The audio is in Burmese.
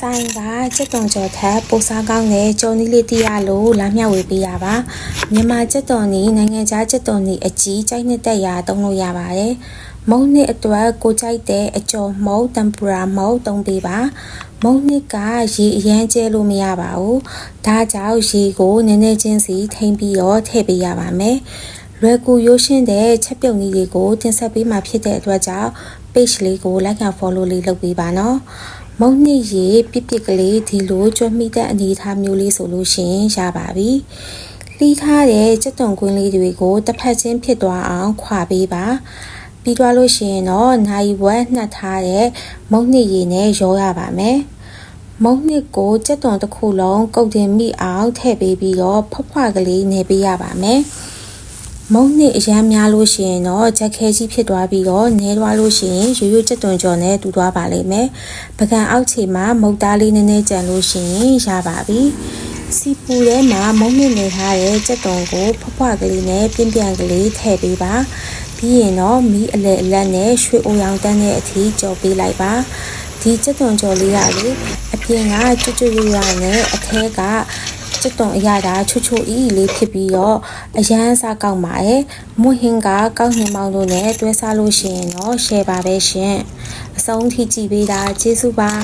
ဆိုင်ကစက်တုံကျော်ထက်ပိုစားကောင်းတဲ့ကျော်နီးလေးတီးရလို့လာမျှဝေပေးရပါမြန်မာစက်တုံနီးနိုင်ငံခြားစက်တုံနီးအကြီးကြိုက်နှစ်သက်ရာသုံးလို့ရပါတယ်မုံနှစ်အတွက်ကိုကြိုက်တဲ့အကျော်မုံတမ်ပူရာမုံသုံးပေးပါမုံနှစ်ကရေအရမ်းကျဲလို့မရပါဘူးဒါကြောင့်ရေကိုနည်းနည်းချင်းစီထိမ့်ပြီးတော့ထည့်ပေးရပါမယ်လွယ်ကူရိုးရှင်းတဲ့ချက်ပြုတ်နည်းတွေကိုတင်ဆက်ပေးမှာဖြစ်တဲ့အတွက်ကြောင့် page လေးကို like and follow လေးလုပ်ပေးပါနော် မုံနှစ်ရေပြစ်ပြစ်ကလေးဒီလိုကြွမိတဲ့အနေအထားမျိုးလေးဆိုလို့ရှရင်ရပါပြီလှီးထားတဲ့စက်တုံကွင်းလေးတွေကိုတစ်ဖက်ချင်းဖြစ်သွားအောင်ခွာပေးပါပြီးသွားလို့ရှိရင်တော့နိုင်ဝက်နှက်ထားတဲ့မုံနှစ်ရေနဲ့ရောရပါမယ်မုံနှစ်ကိုစက်တုံတစ်ခုလုံးကုတ်တင်မိအောင်ထည့်ပေးပြီးတော့ဖွက်ဖွက်ကလေးနေပေးရပါမယ် မုံနှစ်အရမ်းများလို့ရှိရင်တော့ချက်ခဲကြီးဖြစ်သွားပြီးတော့နဲသွားလို့ရှိရင်ရိုးရိုးစက်တုံကြော်နဲ့တူသွားပါလိမ့်မယ်ပကံအောက်ခြေမှာမုတ်သားလေးနည်းနည်းကြံလို့ရှိရင်ရပါပြီစီပူထဲမှာမုံနှစ်နေထားတဲ့စက်တုံကိုဖွက်ဖွက်ကလေးနဲ့ပြင်းပြန့်ကလေးထည့်ပေးပါပြီးရင်တော့မီးအလဲအလက်နဲ့ရွှေအိုရောင်တန်းတဲ့အထိကြော်ပေးလိုက်ပါဒီစက်သွန်ကြော်လေးရလေအပြင်ကကျွတ်ကျွတ်ရရနဲ့အထဲက စက်သွန်အရတာချွတ်ချွတ်အီးလေးဖြစ်ပြီးတော့အရန်စားကောက်ပါရဲ့မွဟင်းကကောက်နှင်းမောင်းတို့နဲ့တွဲစားလို့ရှိရင်တော့ share ပါပဲရှင်အဆုံးထိကြည့်ပေးတာကျေးဇူးပါ